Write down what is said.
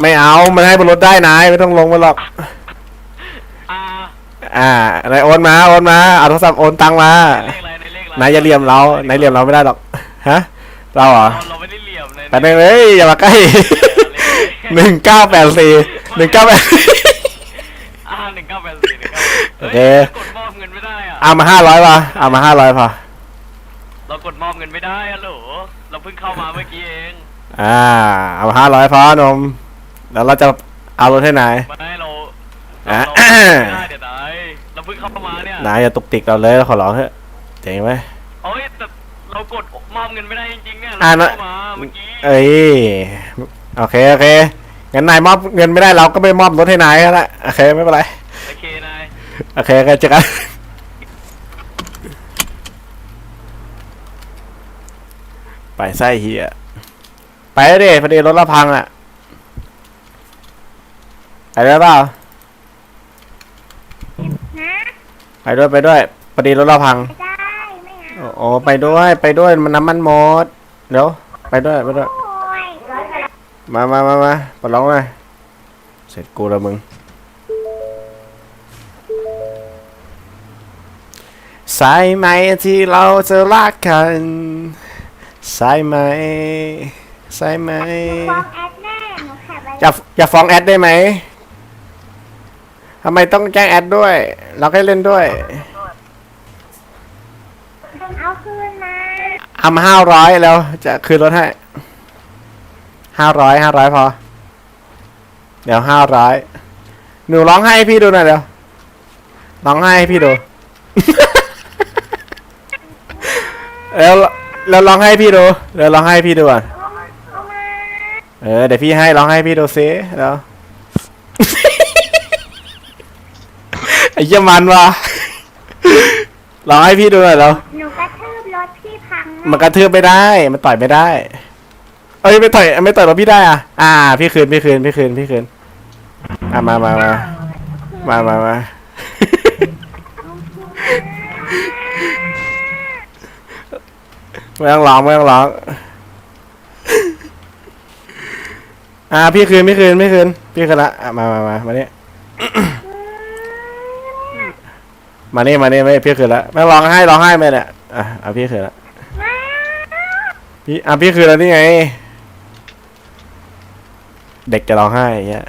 ไม่เอา มันให้บนรถได้นายไม่ต้องลงมาหรอก อ่าอ่านายโอนมา โอนมา เอาโทรศัพท์โอนตังมา ในเลขอะไรในเลขอะไรนายอย่าเหลี่ยมเรา นายเหลี่ยมเราไม่ได้หรอก ฮะ เราเหรอ เราเราไม่ได้เหลี่ยมเลยแต่หนึ่งเลยอย่ามาใกล้หนึ่งเก้าแปดสี่หนึ่งเก้าแปด อ่าหนึ่งเก้าแปดสี่หนึ่งเก้าโอเค กดมอบเงินไม่ได้อะเอามาห้าร้อยป่ะเอามาห้าร้อยพอเรากดมอบเงินไม่ได้อะโหลเราเพิ่งเข้ามาเมื่อกี้เอง อ่า เอามาห้าร้อยพอนม แล้วเราจะเอารถให้นายไม่เราอะเราไม่ได้เดี๋ยวนายเราเพิ่งเข้ามาเนี่ยนายอย่าตุกติกเราเลยขอร้องเถอะเจ๋งไหมโอ้ยแต่เรากดมอบเงินไม่ได้จริงๆเนี่ยอะเรานะเข้ามาเมื่อกี้เอ้ยโอเคโอเคงั้นนายมอบเงินไม่ได้เราก็ไปมอบรถให้นายก็ได้โอเคไม่เป็นไรโอเคนายโอเคโอเคเจอกันไปไส้เฮียไปแล้วดิพอดีรถเราพังอะ ไปได้เปล่าฮะไปด้วยไปด้วยพอดีรถเราพังไม่ได้ ไม่เอาโอ้โอ้ไปด้วยไปด้วยมันน้ำมันหมดเดี๋ยวไปด้วยไปด้วย โอ้ยมามามามาปลดล็อกเลยเสร็จกูแล้วมึง สายไหมที่เราจะรักกัน สายไหม สายไหม ฟ้องแอดแน่หนูแคปไว้อย่าอย่าฟ้องแอดได้ไหม ทำไมต้องแจ้งแอดด้วย เราแค่เล่นด้วยเอาคืนมาเอามาห้าร้อยแล้วจะคืนรถให้ห้าร้อยห้าร้อยพอ เดี๋ยวห้าร้อยหนูร้องไห้ให้พี่ดูหน่อยเดี๋ยวร้องไห้ให้พี่ดู แล้วแล้วร้องให้พี่ดูเดี๋ยวร้องให้พี่ดูก่อนเอามาเอามาเออเดี๋ยวพี่ให้ร้องให้พี่ดูซิเดี๋ยวไอ้ เหี้ยมันวะร้องให้พี่ดูหน่อยเดี๋ยวหนูกระทืบรถพี่พังมันกระทืบไม่ได้ มันต่อยไม่ได้ เอ้ยไม่ต่อยไม่ต่อยรถพี่ได้อะ อ่า พี่คืนพี่คืนพี่คืนพี่คืนอะมามามามามามา ไม่ต้องร้องไม่ต้องร้องอ่าพี่คืนพี่คืนพี่คืนพี่คืนละอะมามามามานี่ มานี่มานี่ไม่พี่คืนละไม่งร้องไห้ร้องไห้ไม่เนี่ยอะเอาพี่คืนละพี่อะพี่คืนแล้วนี่ไง เด็กจะร้องไห้อย่างเงี้ย